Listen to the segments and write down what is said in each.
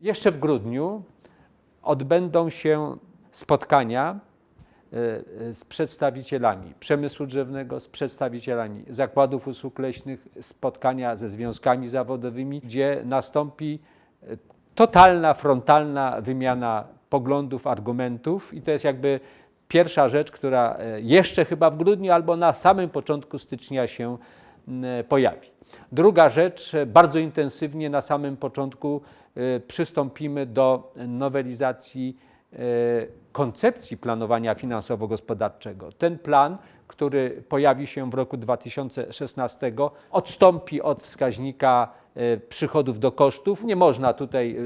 Jeszcze w grudniu odbędą się spotkania e, e, z przedstawicielami przemysłu drzewnego, z przedstawicielami zakładów usług leśnych, spotkania ze związkami zawodowymi, gdzie nastąpi e, totalna, frontalna wymiana poglądów, argumentów. I to jest jakby pierwsza rzecz, która jeszcze chyba w grudniu albo na samym początku stycznia się pojawi. Druga rzecz, e, bardzo intensywnie na samym początku e, przystąpimy do nowelizacji e, koncepcji planowania finansowo-gospodarczego. Ten plan, który pojawi się w roku 2016, odstąpi od wskaźnika e, przychodów do kosztów. Nie można tutaj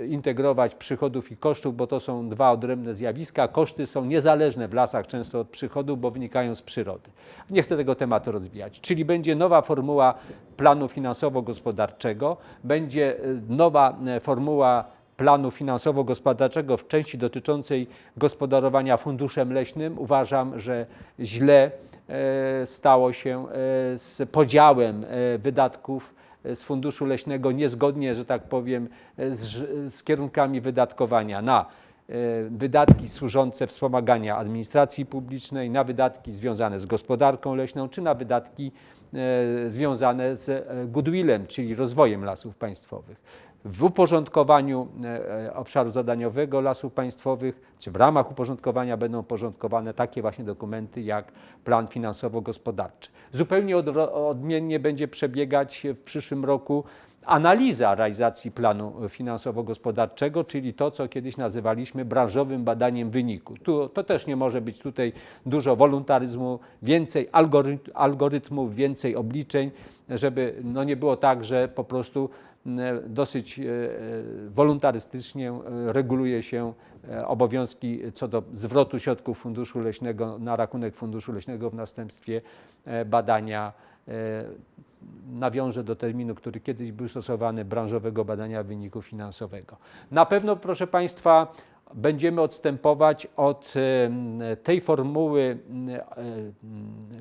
e, integrować przychodów i kosztów, bo to są dwa odrębne zjawiska. Koszty są niezależne w lasach często od przychodów, bo wynikają z przyrody. Nie chcę tego tematu rozwijać. Czyli będzie nowa formuła planu finansowo-gospodarczego, będzie e, nowa e, formuła planu finansowo-gospodarczego w części dotyczącej gospodarowania funduszem leśnym. Uważam, że źle e, stało się e, z podziałem e, wydatków z funduszu leśnego niezgodnie, że tak powiem, z, z kierunkami wydatkowania na wydatki służące wspomagania administracji publicznej, na wydatki związane z gospodarką leśną, czy na wydatki związane z goodwillem, czyli rozwojem lasów państwowych. W uporządkowaniu e, e, obszaru zadaniowego lasów państwowych, czy w ramach uporządkowania będą porządkowane takie właśnie dokumenty jak plan finansowo-gospodarczy. Zupełnie odmiennie będzie przebiegać w przyszłym roku analiza realizacji planu finansowo-gospodarczego, czyli to, co kiedyś nazywaliśmy branżowym badaniem wyniku. Tu, to też nie może być tutaj dużo wolontaryzmu, więcej algoryt- algorytmów, więcej obliczeń, żeby no nie było tak, że po prostu dosyć e, e, wolontarystycznie e, reguluje się e, obowiązki co do zwrotu środków funduszu leśnego na rachunek funduszu leśnego w następstwie e, badania e, nawiążę do terminu, który kiedyś był stosowany, branżowego badania wyniku finansowego. Na pewno, proszę Państwa, będziemy odstępować od tej formuły e,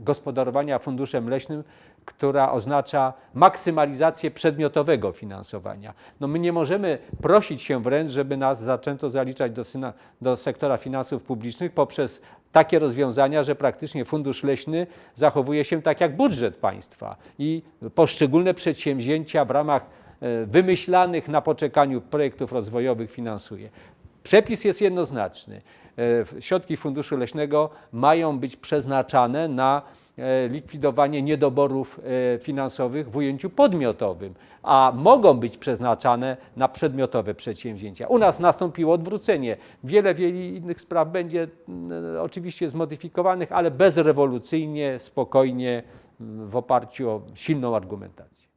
gospodarowania funduszem leśnym, która oznacza maksymalizację przedmiotowego finansowania. No my nie możemy prosić się wręcz, żeby nas zaczęto zaliczać do, syna, do sektora finansów publicznych poprzez takie rozwiązania, że praktycznie fundusz leśny zachowuje się tak jak budżet państwa i poszczególne przedsięwzięcia w ramach e, wymyślanych na poczekaniu projektów rozwojowych finansuje. Przepis jest jednoznaczny. E, Środki Funduszu Leśnego mają być przeznaczane na e, likwidowanie niedoborów e, finansowych w ujęciu podmiotowym, a mogą być przeznaczane na przedmiotowe przedsięwzięcia. U nas nastąpiło odwrócenie. Wiele, wiele innych spraw będzie mm, oczywiście zmodyfikowanych, ale bezrewolucyjnie, spokojnie, w oparciu o silną argumentację.